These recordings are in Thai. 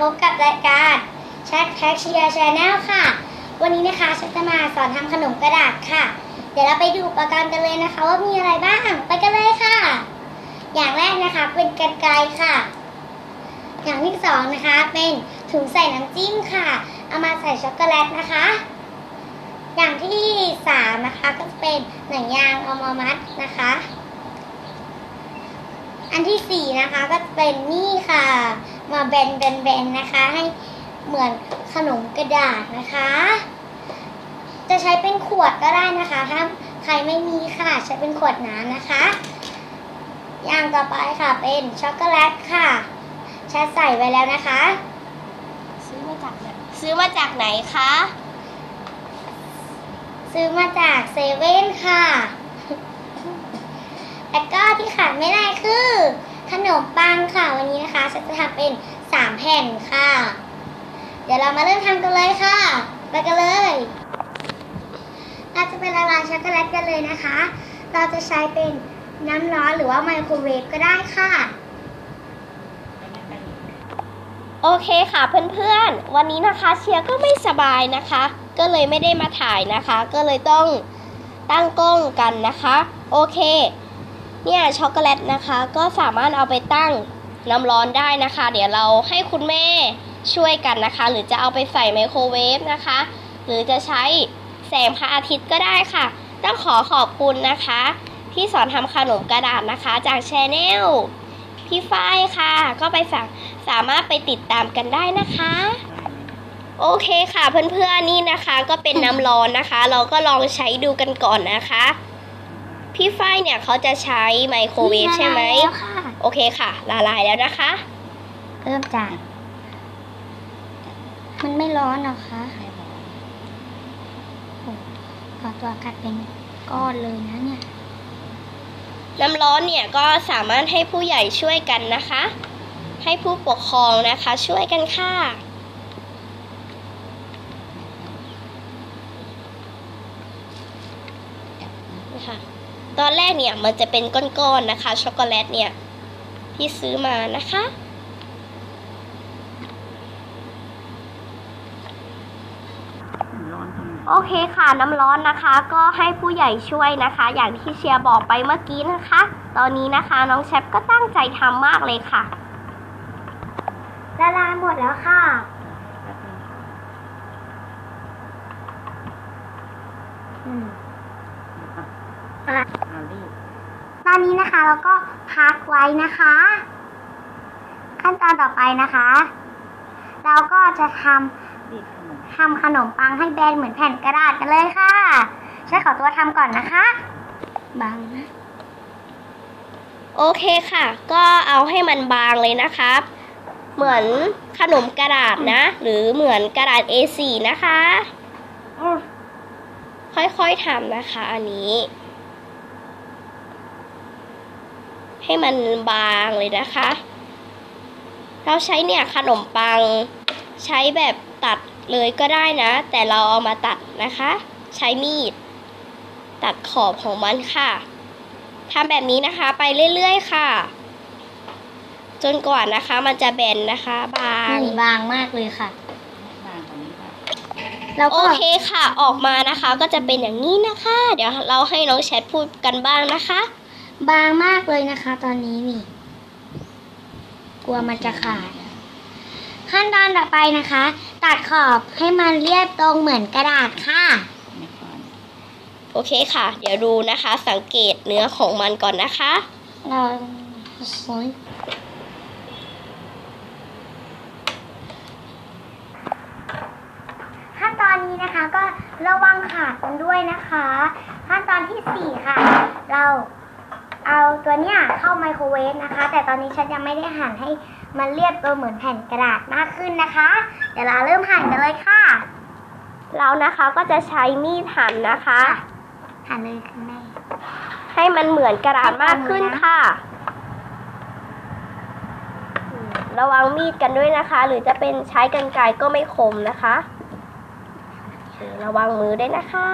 พบกับรายการแชทแท็กเชียร์ชาแนลค่ะ วันนี้นะคะฉันจะมาสอนทำขนมกระดาษค่ะ เดี๋ยวเราไปดูอุปกรณ์กันเลยนะคะ ว่ามีอะไรบ้าง ไปกันเลยค่ะ อย่างแรกนะคะเป็นกรรไกรค่ะ อย่างที่สองนะคะ เป็นถุงใส่น้ำจิ้มค่ะ เอามาใส่ช็อกโกแลตนะคะ อย่างที่สามนะคะก็เป็นหนังยางเอามามัดนะคะอันที่สี่นะคะก็เป็นนี่ค่ะ มาแบนแบนแบนนะคะ ให้เหมือนขนมกระดาษนะคะ จะใช้เป็นขวดก็ได้นะคะถ้าใครไม่มีค่ะใช้เป็นขวดน้ำนะคะ อย่างต่อไปค่ะเป็นช็อกโกแลตค่ะแช่ใส่ไว้แล้วนะคะ ซื้อมาจากไหนซื้อมาจากไหนคะซื้อมาจากเซเว่นค่ะ แล้วก็ที่ขาดไม่ได้คือข นมปังค่ะ วันนี้นะคะฉันจะทำเป็นสามแผ่นค่ะ เดี๋ยวเรามาเริ่มทำกันเลยค่ะ ไปกันเลย เราจะไปละลายช็อกโกแลตกันเลยนะคะ เราจะใช้เป็นน้ำร้อนหรือว่าไมโครเวฟก็ได้ค่ะ โอเคค่ะเพื่อนๆ วันนี้นะคะเชียร์ก็ไม่สบายนะคะ ก็เลยไม่ได้มาถ่ายนะคะ ก็เลยต้องตั้งกล้องกันนะคะ โอเค เนี่ยช็อกโกแลตนะคะ ก็สามารถเอาไปตั้งน้ำร้อนได้นะคะ เดี๋ยวเราให้คุณแม่ช่วยกันนะคะ หรือจะเอาไปใส่ไมโครเวฟนะคะ หรือจะใช้แสงพระอาทิตย์ก็ได้ค่ะ ต้องขอขอบคุณนะคะ ที่สอนทำขนมกระดาษนะคะ จากชแนลพี่ฝ้ายค่ะ ก็ไปสั่งสามารถไปติดตามกันได้นะคะ โอเคค่ะเพื่อนๆนี่นะคะ ก็เป็นน้ำร้อนนะคะ เราก็ลองใช้ดูกันก่อนนะคะ พี่ฝ้ายเนี่ยเขาจะใช้ไมโครเวฟใช่ไหมละลายแล้วค่ะโอเคค่ะ ละลายแล้วนะคะ เริ่มจากมันไม่ร้อนหรอคะโอ้ขอตัวกัดเป็นก้อนเลยนะเนี่ย น้ำร้อนเนี่ยก็สามารถให้ผู้ใหญ่ช่วยกันนะคะ ให้ผู้ปกครองนะคะช่วยกันค่ะนะคะ ตอนแรกเนี่ยมันจะเป็นก้อนๆนะคะ ช็อกโกแลตเนี่ย ที่ซื้อมานะคะ โอเคค่ะน้ำร้อนนะคะ ก็ให้ผู้ใหญ่ช่วยนะคะ อย่างที่เชียร์บอกไปเมื่อกี้นะคะ ตอนนี้นะคะน้องแชปก็ตั้งใจทำมากเลยค่ะละลายหมดแล้วค่ะอืมอะต อนนี้นะคะเราก็พักไว้นะคะ ขั้นตอนต่อไปนะคะ เราก็จะทำทำขนมปังให้แบนเหมือนแผ่นกระดาษกันเลยค่ะฉันขอตัวทำก่อนนะคะบางนะโอเคค่ะ ก็เอาให้มันบางเลยนะครับ เหมือนขนมกระดาษนะ หรือเหมือนกระดาษ A4 นะคะ ค่อยๆทำนะคะ อันนี้ ให้มันบางเลยนะคะ เราใช้เนี่ยขนมปัง ใช้แบบตัดเลยก็ได้นะ แต่เราเอามาตัดนะคะ ใช้มีด ตัดขอบของมันค่ะทำแบบนี้นะคะไปเรื่อยๆค่ะ จนกว่านะคะ มันจะแบนนะคะ บางนี่บางมากเลยค่ะแล้วโอก็เคค่ะ ออกมานะคะ ก็จะเป็นอย่างนี้นะคะ เดี๋ยวเราให้น้องแชทพูดกันบ้างนะคะ บางมากเลยนะคะ ตอนนี้นี่ กลัวมันจะขาด ขั้นตอนต่อไปนะคะ ตัดขอบให้มันเรียบตรงเหมือนกระดาษค่ะ โอเคค่ะ เดี๋ยวดูนะคะ สังเกตเนื้อของมันก่อนนะคะ เราโอ้ยขั้นตอนนี้นะคะก็ระวังขาดกันด้วยนะคะ ขั้นตอนที่สี่ค่ะ เรา เอาตัวเนี้ยเข้าไมโครเวฟนะคะ แต่ตอนนี้ฉันยังไม่ได้หั่นให้มันเรียบตัวเหมือนแผ่นกระดาษมากขึ้นนะคะ เดี๋ยวเราเริ่มหั่นกันเลยค่ะ เรานะคะก็จะใช้มีดหั่นนะคะ หั่นเลยคุณแม่ ให้มันเหมือนกระดาษมากขึ้นค่ะ ระวังมีดกันด้วยนะคะ หรือจะเป็นใช้กรรไกรก็ไม่คมนะคะ ระวังมือด้วยนะคะ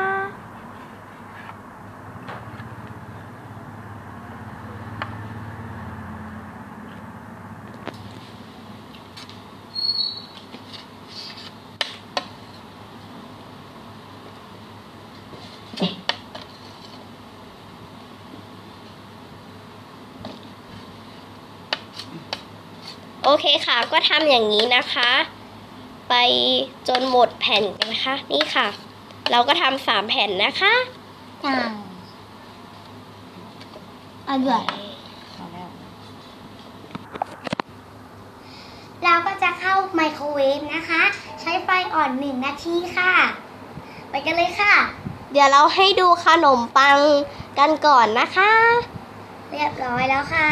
เคค่ะ ก็ทำอย่างนี้นะคะ ไปจนหมดแผ่นกันนะคะ นี่ค่ะ เราก็ทำสามแผ่นนะคะจ้าอร่อยพอแล้วเราก็จะเข้าไมโครเวฟนะคะ ใช้ไฟอ่อนหนึ่งนาทีค่ะ ไปกันเลยค่ะ เดี๋ยวเราให้ดูขนมปังกันก่อนนะคะ เรียบร้อยแล้วค่ะ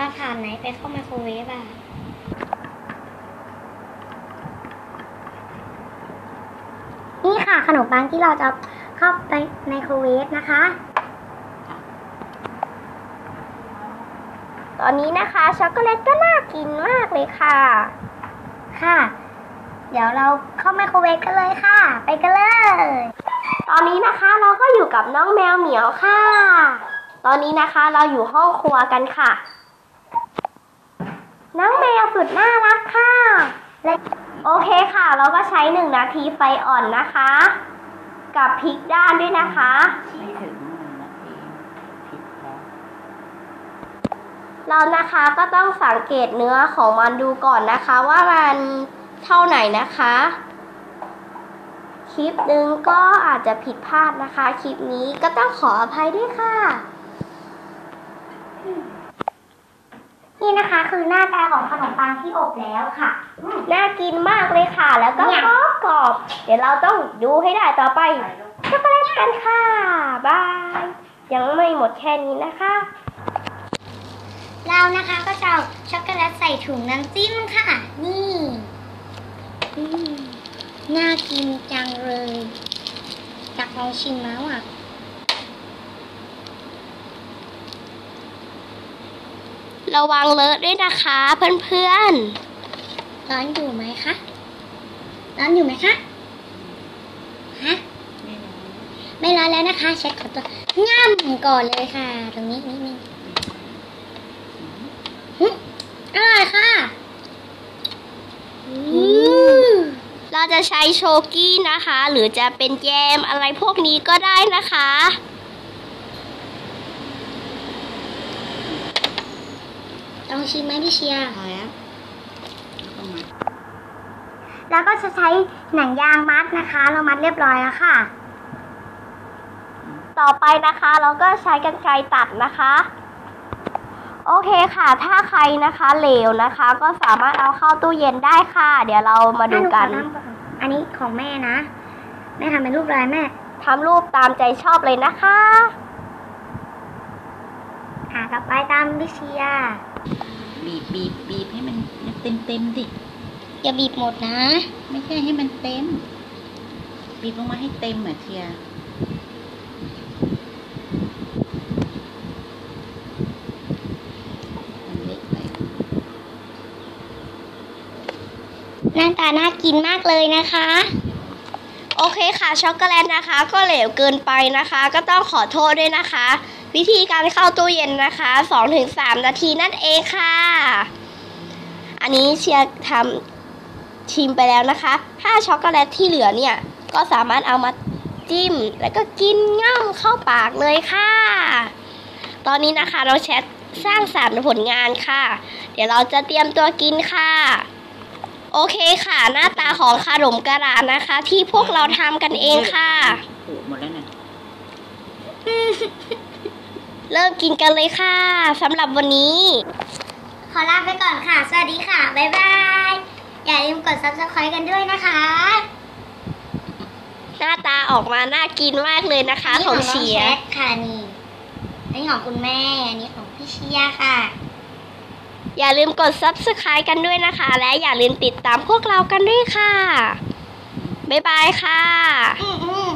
เอาผ่านไหนไปเข้าไมโครเวฟอะนี่ค่ะขนมปังที่เราจะเข้าไปไมโครเวฟนะคะ ตอนนี้นะคะช็อกโกแลตก็น่ากินมากเลยค่ะ ค่ะ เดี๋ยวเราเข้าไมโครเวฟกันเลยค่ะ ไปกันเลย ตอนนี้นะคะเราก็อยู่กับน้องแมวเหมียวค่ะ ตอนนี้นะคะเราอยู่ห้องครัวกันค่ะ น้องแมวสุดน่ารักค่ะและโอเคค่ะ เราก็ใช้หนึ่งนาทีไฟอ่อนนะคะ กับพริกด้านด้วยนะคะ ไม่ถึงหนึ่งนาทีผิดแล้วเรานะคะก็ต้องสังเกตเนื้อของมันดูก่อนนะคะ ว่ามันเท่าไหนนะคะ คลิปหนึ่งก็อาจจะผิดพลาดนะคะ คลิปนี้ก็ต้องขออภัยด้วยค่ะ นี่นะคะ คือหน้าตาของขนมปังที่อบแล้วค่ะอืมน่ากินมากเลยค่ะ แล้วก็เนี่ยกรอบกรอบ เดี๋ยวเราต้องดูให้ได้ต่อไปช็อกโกแลตกันค่ะบาย ยังไม่หมดแค่นี้นะคะ เรานะคะก็จะเอาช็อกโกแลตใส่ถุงน้ำจิ้มค่ะ นี่อืมน่ากินจังเลยอยากลองชิมแล้วอะ ระวังเลอะด้วยนะคะเพื่อนร้อนอยู่ไหมคะ ร้อนอยู่ไหมคะ ฮะ ไม่ร้อนไม่ร้อนแล้วนะคะ เช็ดขอตัวง่ำก่อนเลยค่ะ ตรงนี้นิดนึงหึอร่อยค่ะอืมๆเราจะใช้โชกี้นะคะ หรือจะเป็นแยมอะไรพวกนี้ก็ได้นะคะ ลองชิมไหมพี่เชียร์พอแล้วเข้ามาแล้วก็จะใช้หนังยางมัดนะคะ เรามัดเรียบร้อยแล้วค่ะ ต่อไปนะคะ เราก็ใช้กรรไกรตัดนะคะ โอเคค่ะ ถ้าใครนะคะเหลวนะคะ ก็สามารถเอาเข้าตู้เย็นได้ค่ะ เดี๋ยวเรามาดูกันให้หขอำก่อนอันนี้ของแม่นะ แม่ทำเป็นรูปอะไรแม่ทำรูปตามใจชอบเลยนะคะอ่าต่อไปตามพี่เชียร์ บีบบีบบีบให้มันเต็มเต็มๆดิอย่าบีบหมดนะ ไม่ใช่ให้มันเต็ม บีบลงมาให้เต็มอะเทียมันเล็กไปหน้าตาน่ากินมากเลยนะคะ โอเคค่ะช็อกโกแลตนะคะ ก็เหลวเกินไปนะคะ ก็ต้องขอโทษด้วยนะคะ วิธีการเข้าตู้เย็นนะคะ2-3 นาทีนั่นเองค่ะ อันนี้เชียร์ทำชิมไปแล้วนะคะ ถ้าช็อกโกแลตที่เหลือเนี่ย ก็สามารถเอามาจิ้ม แล้วก็กินง่ำเข้าปากเลยค่ะ ตอนนี้นะคะเราแชทสร้างสรรค์ผลงานค่ะ เดี๋ยวเราจะเตรียมตัวกินค่ะ โอเคค่ะ หน้าตาของขนมกระดาษนะคะ ที่พวกเราทำกันเองค่ะผูหมดแล้วน่ะ เริ่มกินกันเลยค่ะสำหรับวันนี้ ขอลาไปก่อนค่ะ สวัสดีค่ะ บ๊ายบาย อย่าลืมกด subscribe กันด้วยนะคะ หน้าตาออกมาน่ากินมากเลยนะคะนี่ของน้เชียแชร์ทค่ะนี่อันนี้ของคุณแม่ อันนี้ของพี่เชียร์ค่ะ อย่าลืมกด subscribe กันด้วยนะคะ และอย่าลืมติดตามพวกเรากันด้วยค่ะ บ๊ายบายค่ะอืมอืม